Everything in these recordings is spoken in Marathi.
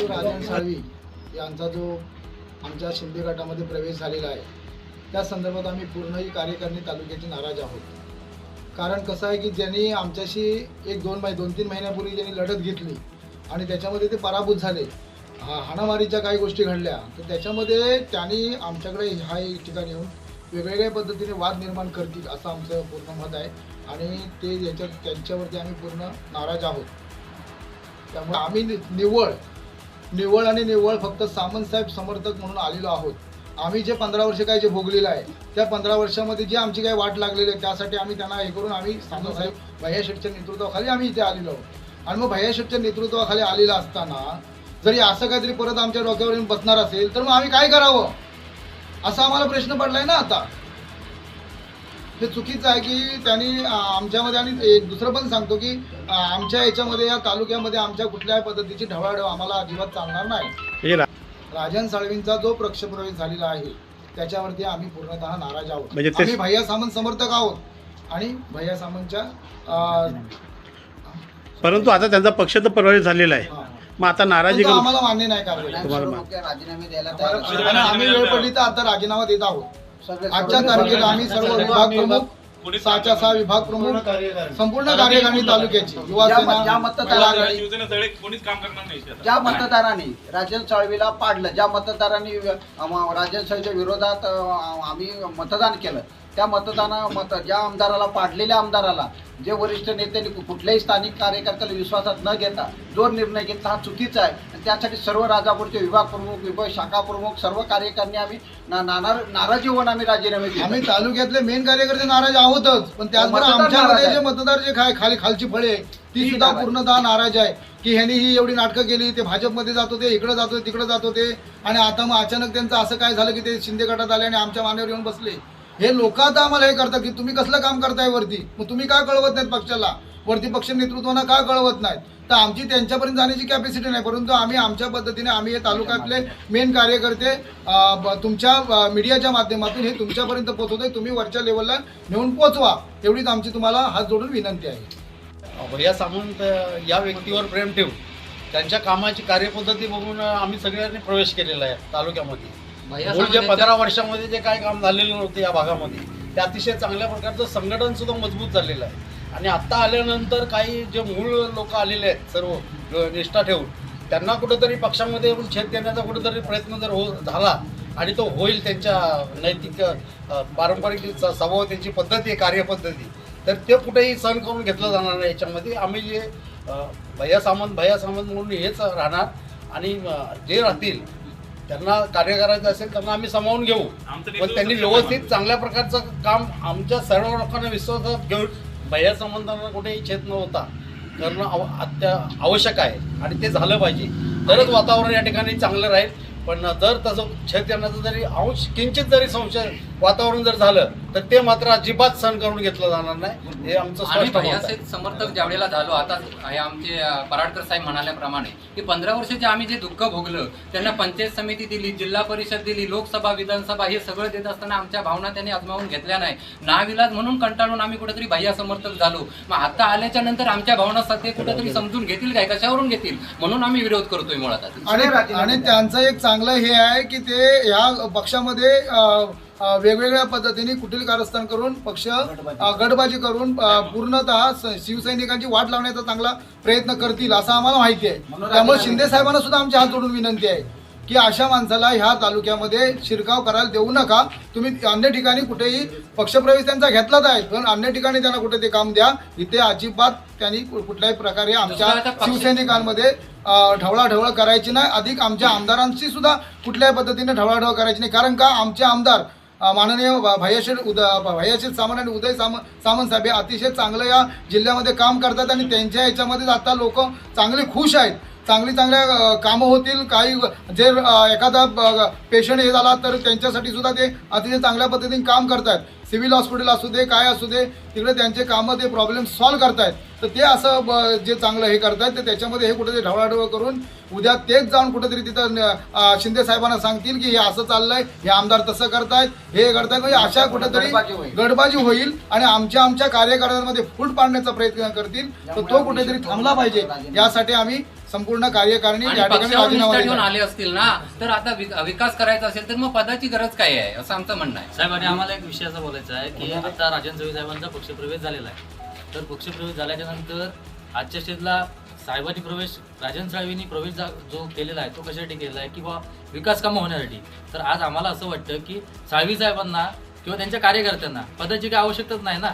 राजन साळवी यांचा जो आमच्या शिंदे गटामध्ये प्रवेश झालेला आहे त्या संदर्भात आम्ही पूर्णही कार्यकारिणी तालुक्याचे नाराज आहोत. कारण कसं आहे की ज्यांनी आमच्याशी एक दोन महिने दोन तीन महिन्यापूर्वी ज्यांनी लढत घेतली आणि त्याच्यामध्ये ते पराभूत झाले हा हाणामारीच्या काही गोष्टी घडल्या तर त्याच्यामध्ये त्यांनी आमच्याकडे ह्या ठिकाणी येऊन वेगवेगळ्या पद्धतीने वाद निर्माण करतील असं आमचं पूर्ण मत आहे. आणि ते याच्यात त्यांच्यावरती आम्ही पूर्ण नाराज आहोत. त्यामुळे आम्ही निव्वळ निव्वळ आणि निव्वळ फक्त सामंत साहेब समर्थक म्हणून आलेलो आहोत. आम्ही जे पंधरा वर्ष काय जे भोगलेलं आहे त्या पंधरा वर्षामध्ये जी आमची काही वाट लागलेली आहे त्यासाठी आम्ही त्यांना हे करून आम्ही सामंत साहेब भैया शेठच्या नेतृत्वाखाली आम्ही इथे आलेलो आहोत. आणि मग भैया शेठच्या नेतृत्वाखाली आलेला असताना जरी असं काहीतरी परत आमच्या डोक्यावर येऊन बसणार असेल तर मग आम्ही काय करावं? असा आम्हाला प्रश्न पडलाय ना आता. हे चुकीचं आहे की त्यांनी आमच्यामध्ये आणि एक दुसरं पण सांगतो की आमच्या याच्यामध्ये या तालुक्यामध्ये आमच्या कुठल्याही पद्धतीची ढवळाढवळ आम्हाला अजिबात चालणार नाही. राजन साळवींचा जो पक्षप्रवेश झालेला आहे त्याच्यावरती आम्ही पूर्णतः नाराज आहोत. म्हणजे आम्ही भैया सामंत समर्थक आहोत. आणि भैया सामंतच्या परंतु आता त्यांचा पक्ष तर प्रवेश झालेला आहे. मग आता नाराजी तो करून आम्हाला मान्य नाही करायला तुम्हाला मा- राजीनामे द्यायला तयार आहेत. आणि आम्ही वेळ पडली तर आता राजीनामा देत आहोत. आजच्या तारखेला आम्ही सर्व विभाग प्रमुख सहाच्या सहा विभाग प्रमुख संपूर्ण कार्यकारिणी तालुक्याची. युवा ज्या- सेना ज्या महिला आघाडी. तळे कोणीच काम करणार नाही शेतात. ज्या मतदारांनी राजन साळवीला पाडलं ज्या मतदारांनी अम, राजन साळवीच्या विरोधात अ, आम्ही मतदान केलं त्या मतदाना मत ज्या आमदाराला पाडलेल्या आमदाराला जे वरिष्ठ नेत्यांनी कुठल्याही स्थानिक कार्यकर्त्याला विश्वासात न घेता जो निर्णय घेतला हा चुकीचा आहे. आणि त्यासाठी सर्व राजापूरचे विभाग प्रमुख विभाग शाखा प्रमुख सर्व कार्यकारिणी आम्ही नाराजी होऊन आम्ही राजीनामे दिले. आम्ही तालुक्यातले मेन कार्यकर्ते नाराज आहोतच. पण त्याचबरोबर नाराज जे. मतदार जे काय खाली खालची फळे ती सुद्धा. पूर्णतः नाराज आहे. की ह्यांनी ही एवढी नाटकं केली ते भाजपमध्ये जात होते इकडे जात होते तिकडे जात होते. आणि आता मग अचानक त्यांचं असं काय झालं की ते शिंदे गटात आले आणि आमच्या मानेवर येऊन बसले. हे लोक आता आम्हाला हे करतात की तुम्ही कसलं काम करताय वरती? मग तुम्ही का कळवत नाहीत पक्षाला? वरती पक्ष नेतृत्वानं का कळवत नाहीत? तर आमची त्यांच्यापर्यंत जाण्याची कॅपॅसिटी नाही परंतु आम्ही आमच्या पद्धतीने आम्ही हे तालुक्यातले मेन कार्यकर्ते तुमच्या मीडियाच्या माध्यमातून हे तुमच्यापर्यंत पोहोचवतोय. तुम्ही वरच्या लेवलला नेऊन पोहोचवा. एवढीच आमची तुम्हाला हात जोडून विनंती आहे. भैया सामंत या व्यक्तीवर प्रेम ठेवून त्यांच्या कामाची कार्यपद्धती बघून आम्ही सगळ्यांनी प्रवेश केलेला आहे तालुक्यामध्ये. मूळ जे पंधरा वर्षामध्ये जे काय काम झालेलं नव्हतं या भागामध्ये ते अतिशय चांगल्या प्रकारचं संघटन सुद्धा मजबूत झालेलं आहे. आणि आत्ता आल्यानंतर काही जे मूळ लोक आलेले आहेत सर्व निष्ठा ठेवून त्यांना कुठंतरी पक्षामध्ये येऊन छेद देण्याचा कुठंतरी प्रयत्न जर हो झाला आणि तो होईल त्यांच्या नैतिक पारंपरिक स्वभाव त्यांची पद्धती आहे कार्यपद्धती तर ते कुठेही सहन करून घेतलं जाणार नाही याच्यामध्ये. आम्ही जे भैया सामंत भैया सामंत म्हणून हेच राहणार आणि जे राहतील त्यांना कार्य करायचं असेल त्यांना आम्ही सामावून घेऊ. पण त्यांनी व्यवस्थित चांगल्या प्रकारचं काम आमच्या सर्व लोकांना विश्वासात घेऊन भैया संबंधांना कुठेही छेद न होता करणं अत्या आवश्यक आहे. आणि ते झालं पाहिजे. तरच वातावरण या ठिकाणी चांगलं राहील. पण जर तसं छेद करण्याचं जरी अंश किंचित जरी संशय वातावरण जर झालं तर ते मात्र अजिबात सहन करून घेतलं जाणार नाही हे आमचं स्पष्ट मत आहे. भैयाचे समर्थक ज्यावेळेला झालो आता हे आमचे पराडकर साहेब म्हणाल्याप्रमाणे की पंधरा वर्षाचे आम्ही जे दुःख भोगलं त्यांना पंचायत समिती दिली जिल्हा परिषद दिली लोकसभा विधानसभा हे सगळं देत असताना आमच्या भावना त्यांनी आजमावून घेतल्या नाही नाविलाज म्हणून कंटाळून आम्ही कुठेतरी भैया समर्थक झालो मग आता आल्याच्यानंतर आमच्या भावना सध्या कुठेतरी समजून घेतील काय कशावरून घेतील म्हणून आम्ही विरोध करतोय मुळात. आणि. त्यांचं एक चांगलं हे आहे की ते ह्या पक्षामध्ये वेगवेगळ्या पद्धतीने कुटील कारस्थान करून पक्ष गटबाजी करून पूर्णतः शिवसैनिकांची वाट लावण्याचा चांगला प्रयत्न करतील असं आम्हाला माहिती आहे. त्यामुळे शिंदे साहेबांना सुद्धा आमच्या हात जोडून विनंती आहे की अशा माणसाला ह्या तालुक्यामध्ये शिरकाव करायला देऊ नका. तुम्ही अन्य ठिकाणी कुठेही पक्षप्रवेश त्यांचा घेतलाच आहे पण अन्य ठिकाणी त्यांना कुठे ते काम द्या. इथे अजिबात त्यांनी कुठल्याही प्रकारे आमच्या शिवसैनिकांमध्ये ढवळाढवळ करायची नाही. अधिक आमच्या आमदारांशी सुद्धा कुठल्याही पद्धतीने ढवळाढवळ करायची नाही. कारण का? आमचे आमदार माननीय भयशील उद भयशील सामंत आणि उदय साम सामंत साहेब हे अतिशय चांगलं या जिल्ह्यामध्ये काम करतात आणि त्यांच्या याच्यामध्येच आता लोक चांगले खुश आहेत. चांगली चांगल्या कामं होतील काही जे एखादा पेशंट हे झाला तर त्यांच्यासाठी सुद्धा ते अतिशय चांगल्या पद्धतीने काम करतात सिव्हिल हॉस्पिटल असू दे काय असू दे तिकडे त्यांचे कामं ते प्रॉब्लेम सॉल्व्ह करतायत. तर ते असं ब- जे चांगलं हे करतायत तर त्याच्यामध्ये हे कुठेतरी ढवळाढवळ करून उद्या तेच जाऊन कुठेतरी तिथं शिंदे साहेबांना सांगतील की हे असं चाललंय हे आमदार तसं करतायत हे करतायत म्हणजे अशा कुठेतरी. गडबाजी होईल आणि आमच्या आमच्या कार्यकर्त्यांमध्ये फूट पाडण्याचा प्रयत्न करतील. तर तो कुठेतरी थांबला पाहिजे. यासाठी आम्ही संपूर्ण कार्यकारिणी या ठिकाणी राजीनामा ठेवून आले असतील ना तर आता विकास करायचा असेल तर मग पदाची गरज काय आहे? असं आमचं म्हणणं आहे. साहेब आणि आम्हाला एक विषयाचा बोलायचा आहे की आता राजन चव्हाण साहेबांचा पक्षप्रवेश झालेला आहे. तर पक्षप्रवेश झाल्याच्यानंतर आजच्या स्टेजला साहेबांनी प्रवेश राजन साहेबांनी प्रवेश जा- जो केलेला आहे तो कशासाठी केलेला आहे किंवा विकास कामं होण्यासाठी? तर आज आम्हाला असं वाटतं की साळवी साहेबांना किंवा त्यांच्या कार्यकर्त्यांना पदाची काही आवश्यकताच नाही ना?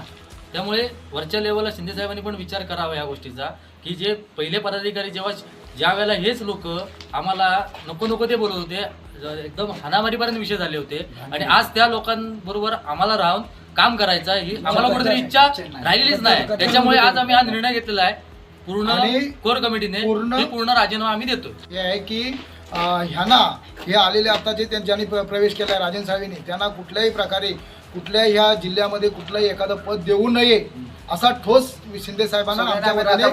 त्यामुळे वरच्या लेवलला शिंदे साहेबांनी पण विचार करावा या गोष्टीचा की जे पहिले पदाधिकारी जेव्हा ज्या वेळेला हेच लोक आम्हाला नको नको ते बोलत होते एकदम हानामारीपर्यंत विषय झाले होते. आणि आज त्या लोकांबरोबर आम्हाला राहून काम करायचं ही आम्हाला कुठेतरी इच्छा राहिलेलीच नाही. त्याच्यामुळे आज आम्ही हा निर्णय घेतलेला आहे. पूर्ण कोर कमिटीने पूर्ण- पूर्ण राजीनामा आम्ही देतो हे आहे की ह्यांना हे आलेले आता जे ज्यांनी प्र- प्रवेश केला आहे राजन साहेबांनी त्यांना कुठल्याही प्रकारे कुठल्याही ह्या जिल्ह्यामध्ये कुठलंही एखादं पद देऊ नये असा ठोस शिंदे साहेबांना आमच्या वतीने हे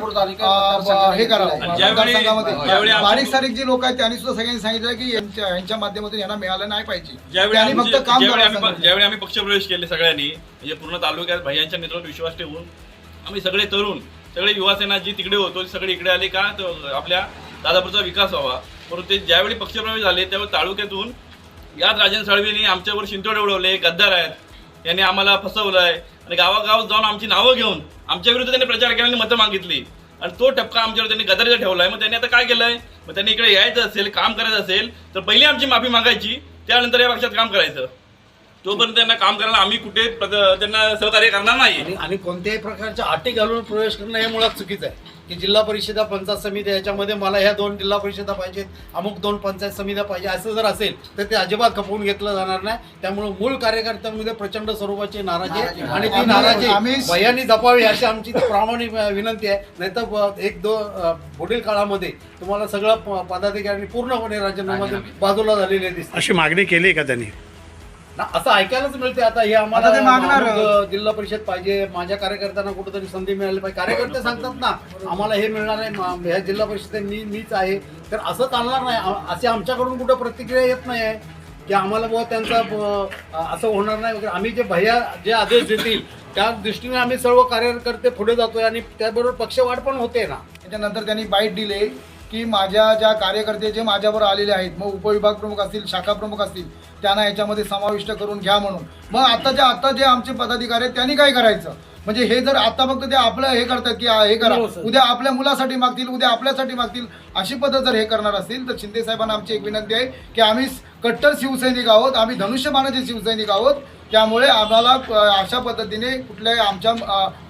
आमची- बारीक सारीक जी लोक आहेत त्यांनी सुद्धा सगळ्यांनी सांगितलं की यांच्या यांच्या माध्यमातून यांना मिळालं नाही पाहिजे. ज्यावेळी त्यांनी फक्त काम ज्यावेळी आम्ही सांगितलं. ज्यावेळी आम्ही पक्षप्रवेश केले सगळ्यांनी म्हणजे पूर्ण तालुक्यात भैयांच्या नेतृत्वात विश्वास ठेवून आम्ही सगळे तरुण सगळे युवासेना जी तिकडे होतो ती सगळे इकडे आले का तर आपल्या दादापूरचा विकास व्हावा. परंतु ते ज्यावेळी पक्षप्रवेश झाले त्यावेळी तालुक्यातून याच राजन साळवींनी आमच्यावर शिंतोडे उडवले गद्दार आहेत. यांनी आम्हाला फसवलंय. आणि गावागावात जाऊन आमची नावं घेऊन आमच्या विरुद्ध त्यांनी प्रचार केला आणि मतं मागितली. आणि तो टपका आमच्यावर त्यांनी गदारीचा ठेवलाय. मग त्यांनी आता काय केलंय? मग त्यांनी इकडे यायचं असेल काम करायचं असेल तर पहिली आमची माफी मागायची त्यानंतर या पक्षात काम करायचं. तोपर्यंत त्यांना काम करायला आम्ही कुठे त्यांना सहकार्य करणार नाही आणि आणि कोणत्याही प्रकारच्या अटी घालून प्रवेश करणं हे मुळात चुकीचं आहे. की जिल्हा परिषदा पंचायत समिती याच्यामध्ये मला ह्या दोन जिल्हा परिषदा पाहिजेत अमुक दोन पंचायत समित्या पाहिजे असं जर असेल तर ते अजिबात खपवून घेतलं जाणार नाही. त्यामुळे मूळ कार्यकर्त्यांमध्ये प्रचंड स्वरूपाची नाराजी आहे. आणि ती आम्ही- नाराजी आम्ही- भैयांनी जपावी अशी आमची प्रामाणिक विनंती आहे. नाहीतर ब- एक दोन अ, पुढील काळामध्ये तुम्हाला सगळं प- पदाधिकारी पूर्णपणे राजीनामा. देऊन बाजूला झालेले दिसतील. अशी मागणी केली का त्यांनी? ना असं ऐकायलाच मिळते आता. हे आम्हाला आता ते मागणार. जिल्हा परिषद पाहिजे माझ्या कार्यकर्त्यांना कुठेतरी संधी मिळाली पाहिजे. कार्यकर्ते सांगतात ना आम्हाला हे मिळणार आहे मा- ह्या जिल्हा परिषद मी मीच आहे. तर असं चालणार नाही. आ- असे आमच्याकडून कुठं प्रतिक्रिया येत नाही आहे की आम्हाला बुवा त्यांचा ब- असं होणार नाही वगैरे. आम्ही जे भैया जे आदेश देतील त्या दृष्टीने आम्ही सर्व कार्यकर्ते पुढे जातोय आणि त्याबरोबर पक्षवाढ पण होते ना. त्याच्यानंतर त्यांनी बाईट दिले. की माझ्या ज्या कार्यकर्ते जे माझ्याबरोबर आलेले आहेत मग उपविभाग प्रमुख असतील शाखा प्रमुख असतील त्यांना याच्यामध्ये समाविष्ट करून घ्या म्हणून. मग आता जे आता जे आमचे पदाधिकारी आहेत त्यांनी काय करायचं? म्हणजे हे जर आता फक्त ते आपलं हे करतात की हे करा. उद्या आपल्या मुलासाठी मागतील उद्या आपल्यासाठी मागतील अशी पद्धत जर हे करणार असतील तर शिंदे साहेबांना आमची एक विनंती आहे की आम्ही कट्टर शिवसैनिक आहोत आम्ही धनुष्यबाणाचे शिवसैनिक आहोत. त्यामुळे आम्हाला अशा पद्धतीने कुठल्याही आमच्या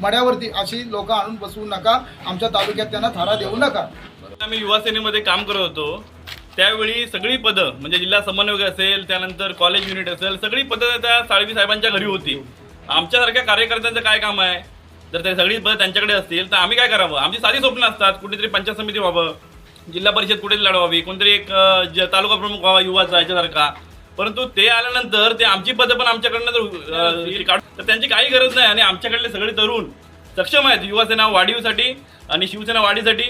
मड्यावरती अशी लोक आणून बसवू नका. आमच्या तालुक्यात त्यांना थारा देऊ नका. आम्ही युवा सेनेमध्ये काम करत होतो. त्यावेळी सगळी पदं म्हणजे जिल्हा समन्वयक असेल त्यानंतर कॉलेज युनिट असेल सगळी पदं त्या साळवी साहेबांच्या घरी होती. आमच्यासारख्या कार्यकर्त्यांचं काय काम आहे? जर ते सगळी पदं त्यांच्याकडे असतील तर आम्ही काय करावं? आमची साधी स्वप्न असतात कुठेतरी पंचायत समिती व्हावं जिल्हा परिषद कुठेतरी लढवावी कोणतरी एक ज- तालुका प्रमुख व्हावा युवाचा याच्यासारखा. परंतु ते आल्यानंतर ते आमची पदं पण आमच्याकडनं जर तर त्यांची काही गरज नाही. आणि आमच्याकडले सगळे तरुण सक्षम आहेत. युवासेना वाढीसाठी आणि शिवसेना वाढीसाठी.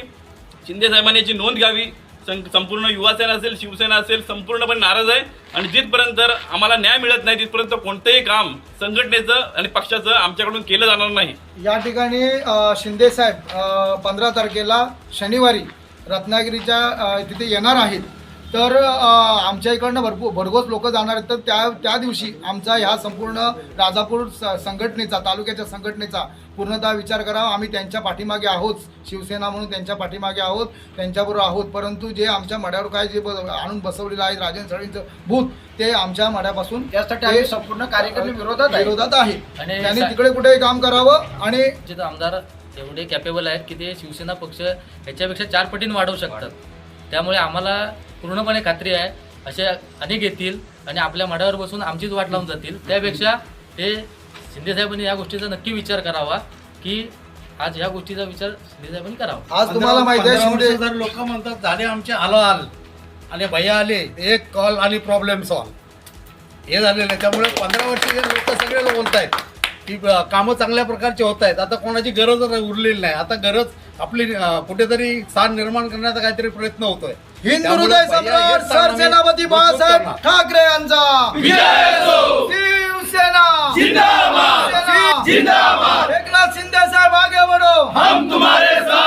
शिंदे साहेबांनी याची नोंद घ्यावी. सं- संपूर्ण युवासेना असेल शिवसेना असेल संपूर्णपणे नाराज आहे. आणि जिथपर्यंत आम्हाला न्याय मिळत नाही तिथपर्यंत कोणतंही काम संघटनेचं आणि पक्षाचं आमच्याकडून केलं जाणार नाही. या ठिकाणी शिंदे साहेब पंधरा तारखेला शनिवारी रत्नागिरीच्या तिथे येणार आहेत. तर आमच्या इकडनं भरपूर भरघोस लोक जाणार आहेत. तर त्या त्या दिवशी आमचा ह्या संपूर्ण राजापूर स- संघटनेचा तालुक्याच्या संघटनेचा पूर्णतः विचार करावा. आम्ही त्यांच्या पाठीमागे आहोत. शिवसेना म्हणून त्यांच्या पाठीमागे आहोत. त्यांच्याबरोबर आहोत. परंतु जे आमच्या मड्यावर काय जे आणून बसवलेलं आहे राजन सळींचं भूत ते आमच्या मड्यापासून त्यासाठी आम्ही संपूर्ण कार्यकर्ते विरोधात विरोधात आहे. आणि त्यांनी तिकडे कुठे काम करावं आणि आमदार एवढे कॅपेबल आहेत की ते शिवसेना पक्ष ह्याच्यापेक्षा चार पटीने वाढवू शकतात. त्यामुळे आम्हाला पूर्णपणे खात्री आहे. असे अनेक येतील आणि आपल्या माडावर बसून आमचीच वाट लावून जातील. त्यापेक्षा ते शिंदेसाहेबांनी या गोष्टीचा नक्की विचार करावा की आज या गोष्टीचा विचार शिंदेसाहेबांनी करावा. आज तुम्हाला माहिती आहे जर लोक म्हणतात झाले आमचे आलो आल आणि भैया आले एक कॉल आणि प्रॉब्लेम सॉल्व हे झालेलं आहे. त्यामुळे पंधरा वर्षाचे लोक सगळे बोलत आहेत की कामं चांगल्या प्रकारचे होत आहेत आता कोणाची गरज उरलेली नाही. आता गरज आपली कुठेतरी स्थान निर्माण करण्याचा काहीतरी प्रयत्न होतोय. हिंदू हृदय सम्राट सरसेनापती बाळासाहेब ठाकरे यांचा. शिवसेना. एकनाथ शिंदे साहेब आगे बढो. हम तुम्हारे साथ